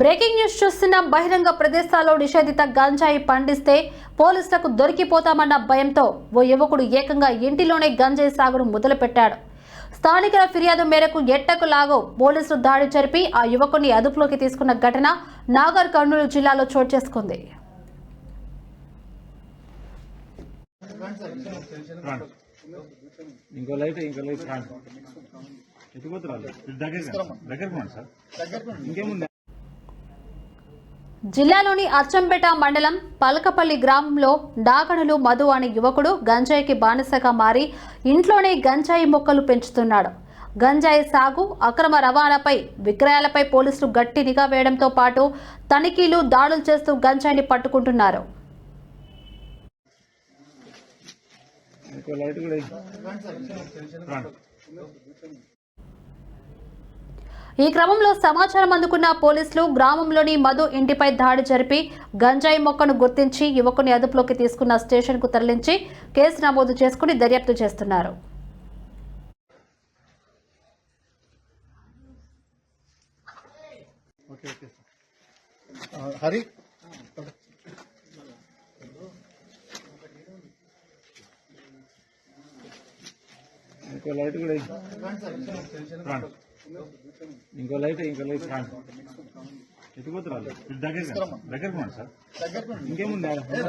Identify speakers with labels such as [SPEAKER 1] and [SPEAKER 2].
[SPEAKER 1] Breaking news చూస్తున్న. బహిరంగ ప్రదేశాల్లో నిషేధిత గంజాయి పండిస్తే పోలీసులకు దొరికిపోతామన్న భయంతో ఓ యువకుడు ఏకంగా ఇంటిలోనే గంజాయి సాగును మొదలుపెట్టాడు. స్థానికుల ఫిర్యాదు మేరకు ఎట్టకు లాగో పోలీసులు దాడి జరిపి ఆ యువకుని అదుపులోకి తీసుకున్న ఘటన నాగర్ కర్నూలు జిల్లాలో చోటు చేసుకుంది.
[SPEAKER 2] ఇంకో లైట్ ఇంకో లైట్ దగ్గర ఇంకేముంది?
[SPEAKER 1] జిల్లాలోని అచ్చంపేట మండలం పలకపల్లి గ్రామంలో డాగణులు మధు అనే యువకుడు గంజాయికి బానిసగా మారి ఇంట్లోనే గంజాయి మొక్కలు పెంచుతున్నాడు. గంజాయి సాగు అక్రమ రవాణాపై విక్రయాలపై పోలీసులు గట్టి నిఘా వేయడంతో పాటు తనిఖీలు దాడులు చేస్తూ గంజాయిని పట్టుకుంటున్నారు. ఈ క్రమంలో సమాచారం అందుకున్న పోలీసులు గ్రామంలోని మధు ఇంటిపై దాడి జరిపి గంజాయి మొక్కను గుర్తించి యువకుని అదుపులోకి తీసుకున్న స్టేషన్కు తరలించి కేసు నమోదు చేసుకుని దర్యాప్తు చేస్తున్నారు.
[SPEAKER 2] Okay okay sir.
[SPEAKER 3] ఆ, హరి?
[SPEAKER 2] ఇంకో లైట్ కూడా ఇంకో లైట్ ఇంకో లైట్ రండి ఎత్తుకోతున్నారు దగ్గర దగ్గరకు రండి సార్. ఇంకేముంది?